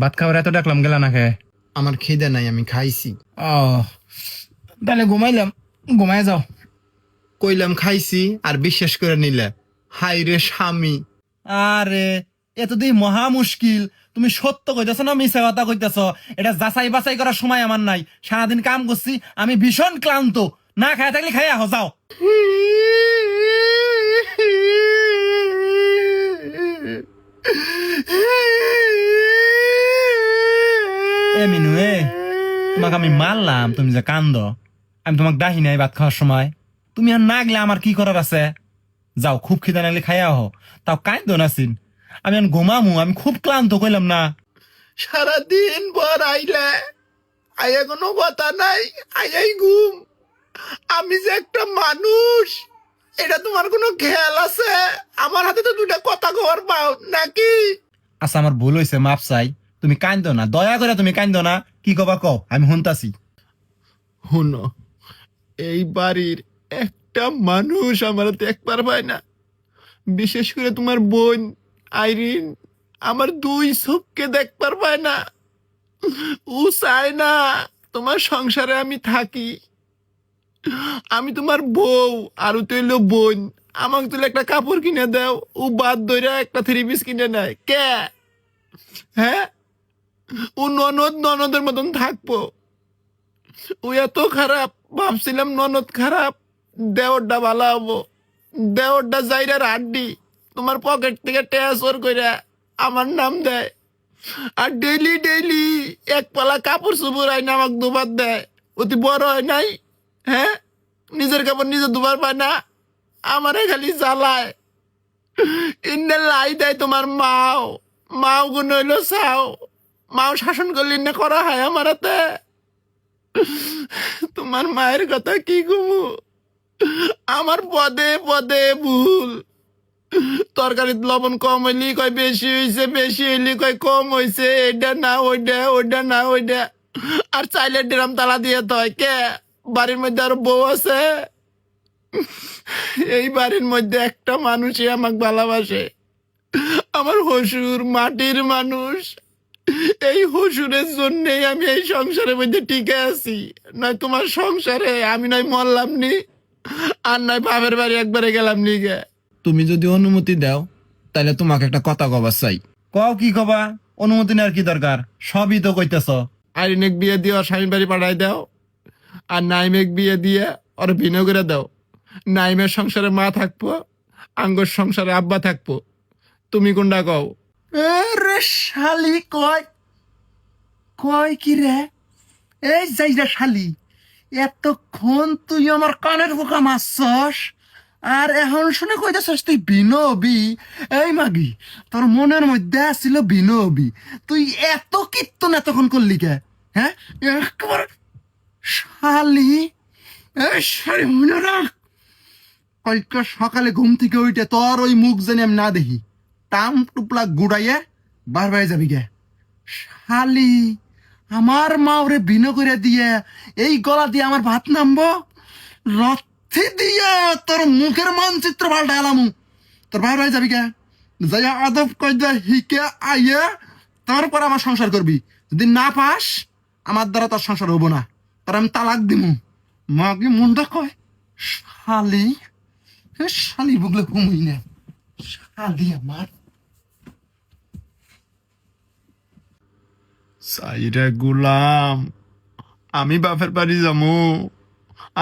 ভাত খাবার এত ডাকলাম গেলা না খেয়ে আমার খিদে নাই আমি খাইছি। ও তাহলে ঘুমাইলাম ঘুমাই যাও। কইলাম খাইছি আর বিশ্বাস করে নিলে। হাই রে স্বামী। আরে এত দিয়ে মহা মুশকিল। তুমি সত্য কইতেছ না মিছা কথা কইতেছ? এটা যাচাই বাছাই করার সময় আমার নাই। সারাদিন কাম করছি আমি ভীষণ ক্লান্ত। না খায় থাকলে খাই আহ যাও। এ মিনু তোমাকে আমি মারলাম, তুমি যে কান্দ। আমি তোমাকে ডাহি নাই ভাত খাওয়ার সময়। তুমি আর না গেলে আমার কি করার আছে? যাও, খুব খিদে নাগলে খাইয়া হো তাও কাঁদ নাসিন, আমি এখন ঘুমামু, আমি খুব ক্লান্ত কইলাম না। সারাদিন পর আইলে, আয়া কোনো কথা নাই, আয়াই ঘুম। আমি যে একটা মানুষ। এটা তোমার কোনো খেয়াল আছে? আমার হাতে তো দুটা কথা কবার পাও নাকি? আচ্ছা আমার ভুল হয়েছে মাপ চাই। তুমি কান্দো না দয়া করে তুমি কান্দো না। কি কবা কও আমি শুনতাছি। হুনো এই বাড়ির একটা মানুষ আমার দেখবার পায় না। বিশেষ করে তোমার বোন আইরিন আমার দুই চোখকে দেখবার পায় না। ও চায় না তোমার সংসারে আমি থাকি। আমি তোমার বউ আর তৈল বোন। আমাকে তুলে একটা কাপড় কিনে দাও। ও বাদ ধরে একটা থ্রি পিস কিনে নেয়। কে? হ্যাঁ? ও ননদ ননদের মতন থাকব। ও এত খারাপ। ভাবছিলাম ননদ খারাপ। দেওরটা ভালো হব। দেওরটা যাইরার আড্ডি তোমার পকেট থেকে ট্রান্সফার করে আমার নাম দেয়। আর ডেইলি ডেইলি এক পালা কাপড় চুপড় আইন আমাকে দুবার দেয়। অতি বড় হয় নাই? হ্যাঁ? নিজের কাপড় নিজে দুবার পায় না। আমারে খালি জ্বালায়। লাই দেয় তোমার মাও। মাও গুণ হইল চাও। মাও শাসন করলি না করা হয় আমার হাতে তোমার মায়ের কথা কি ঘুমু আমার পদে পদে ভুল। তরকারিত লবণ কম হইলি কয় বেশি হইছে, বেশি হইলি কয় কম হইছে। এটা না ওইটা ওইটা না ওইটা আর চাইলে ড্রাম তালা দিয়ে তয় কে? বাড়ির মধ্যে আরও বউ আছে। এই বাড়ির মধ্যে একটা মানুষই আমাকে ভালোবাসে। আমার হসুর মাটির মানুষ। এই হসুরের জন্যই আমি এই সংসারের মধ্যে টিকে আছি। নয় তোমার সংসারে আমি নয় মরলাম নি। আর নয় বাপের বাড়ি একবারে গেলাম নি গে। তুমি যদি অনুমতি দাও তাহলে তোমাকে একটা কথা কবার চাই। কও কি কবা? অনুমতি নেওয়ার কি দরকার? সবই তো কইতেছ। আইনেক বিয়ে দিয়ে ওর স্বামীর বাড়ি পাঠাই দাও। আর নাইমেক বিয়ে দিয়ে ওর ভিন্ন করে দাও। নাইমের সংসারে মা থাকব, আঙ্গর সংসারে আব্বা থাকব। তুমি কোনটা কও। রে শালি কয় কয় কি রে? এই যাই রে শালি, এতক্ষণ তুই আমার কানের বোকা মারছস, আর এখন শুনে কইতেছস তুই বিনবি। এই মাগি, তোর মনের মধ্যে আসছিল বিনবি, তুই এত কীর্তন এতক্ষণ করলি কে? হ্যাঁ? একবার শালি? শালি, মনে রাখ। সকালে ঘুম থেকে উঠে তোর ওই মুখ জানি আমি না দেখি টাম টুপলা গুড়াইয়া বার বাই যাবি গে। শালি, আমার মা ওরে বিনো করে দিয়ে এই গলা দিয়ে আমার ভাত নামবো? রথে দিয়ে তোর মুখের মানচিত্র পাল্টা এলামু। তোর ভাই যাবি কে যাইয়া আদব কইয়া হিকে আইয়া তারপর আমার সংসার করবি। যদি না পাস, আমার দ্বারা তোর সংসার হব না। তার আমি তালাক দিমু। মাকে মনটা কয়? শালি। শালি বুগলে ঘুমুই না। শালি আমার। সাইরে গুলাম, আমি বাপের বাড়ি যামু।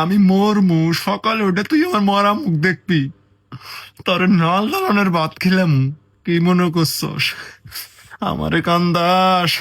আমি মরমু। সকালে উঠে তুই আমার মরা মুখ দেখবি। তোর নল ধরনের ভাত খেলাম। কি মনে করছস? আমারে কান্দাস।